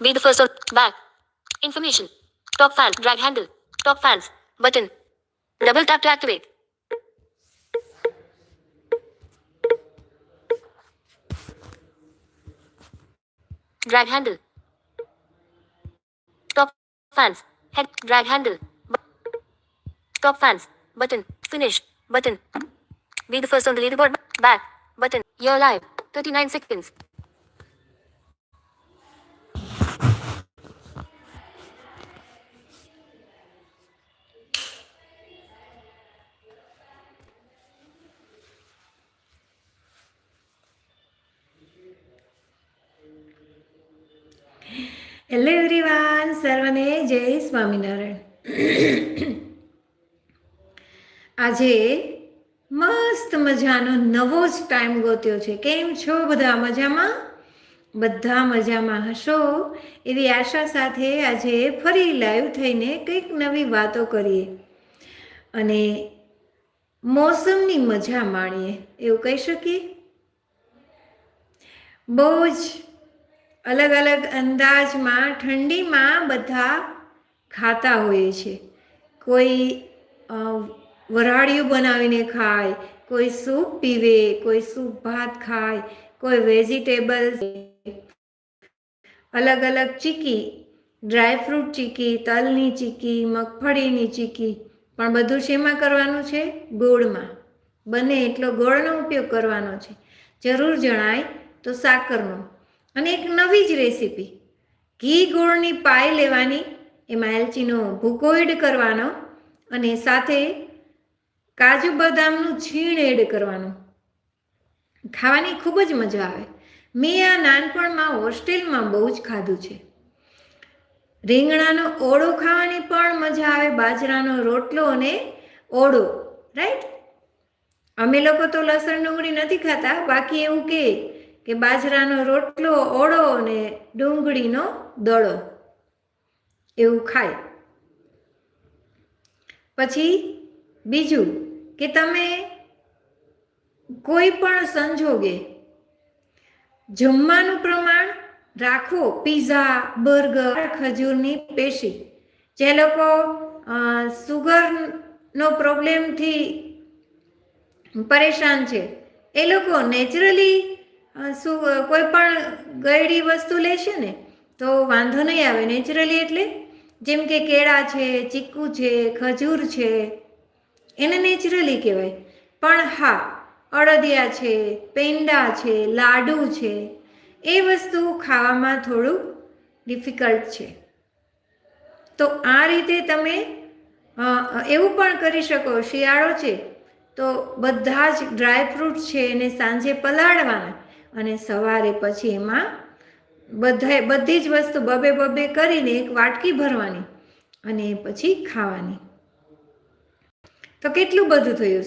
Be the first on back. Information. Top fan. Drag handle. Top fans. Button. Double tap to activate. Drag handle. Top fans. Head. Drag handle. Top fans. Button. Finish. Button. Be the first on the leaderboard. Back. Button. You're live. 39 seconds. Hello everyone સર્વને જય સ્વામિનારાયણ આજે મસ્ત મજાનો નવો જ time ગોત્યો છે. કેમ છો બધા મજામાં? બધા મજામાં હશો? એવી આશા સાથે આજે ફરી લાઈવ થઈને કંઈક નવી વાતો કરીએ. અને મોસમની મજા માણીએ, એવું કહી શકીએ? બહુ જ અલગ અલગ અંદાજમાં ઠંડીમાં બધા ખાતા હોય છે. કોઈ વરાળિયું બનાવીને ખાય, કોઈ સૂપ પીવે, કોઈ સૂપ ભાત ખાય, કોઈ વેજીટેબલ અલગ અલગ ચીકી ડ્રાયફ્રૂટ ચીકી, તલની ચીકી, મગફળીની ચીકી, પણ બધું શેમાં કરવાનું છે? ગોળમાં. બને એટલો ગોળનો ઉપયોગ કરવાનો છે. જરૂર જણાય તો સાકરનો. અને એક નવી જ રેસીપી. ઘી ગોળની પાય લેવાની, એમાં એલચીનો ભૂકો એડ કરવાનો અને સાથે કાજુ બદામનું છીણ એડ કરવાનું. ખાવાની ખૂબ જ મજા આવે. મેં આ નાનપણમાં હોસ્ટેલમાં બહુ જ ખાધું છે. રીંગણાનો ઓળો ખાવાની પણ મજા આવે, બાજરાનો રોટલો અને ઓળો, રાઈટ? અમે લોકો તો લસણ ડુંગળી નથી ખાતા, બાકી એવું કે કે બાજરાનો રોટલો, ઓળો અને ડુંગળીનો દડો એવું ખાય. પછી બીજું કે તમે કોઈ પણ સંજોગે જમવાનું પ્રમાણ રાખો, પીઝા, બર્ગર, ખજૂરની પેશી. જે લોકો સુગરનો પ્રોબ્લેમથી પરેશાન છે, એ લોકો નેચરલી શું કોઈ પણ ગળી વસ્તુ લેશે ને, તો વાંધો નહીં આવે નેચરલી એટલે જેમ કે કેળા છે, ચીકુ છે, ખજૂર છે, એને નેચરલી કહેવાય. પણ હા, અડદિયા છે, પેંડા છે, લાડુ છે, એ વસ્તુ ખાવામાં થોડું ડિફિકલ્ટ છે. તો આ રીતે તમે એવું પણ કરી શકો, શિયાળો છે, તો બધા જ ડ્રાય ફ્રૂટ છે એને સાંજે પલાળવાના. અને સવારે પછી એમાં બધા બધી જ વસ્તુ બબે બબે કરીને એક વાટકી ભરવાની અને પછી ખાવાની. તો કેટલું બધું થયું?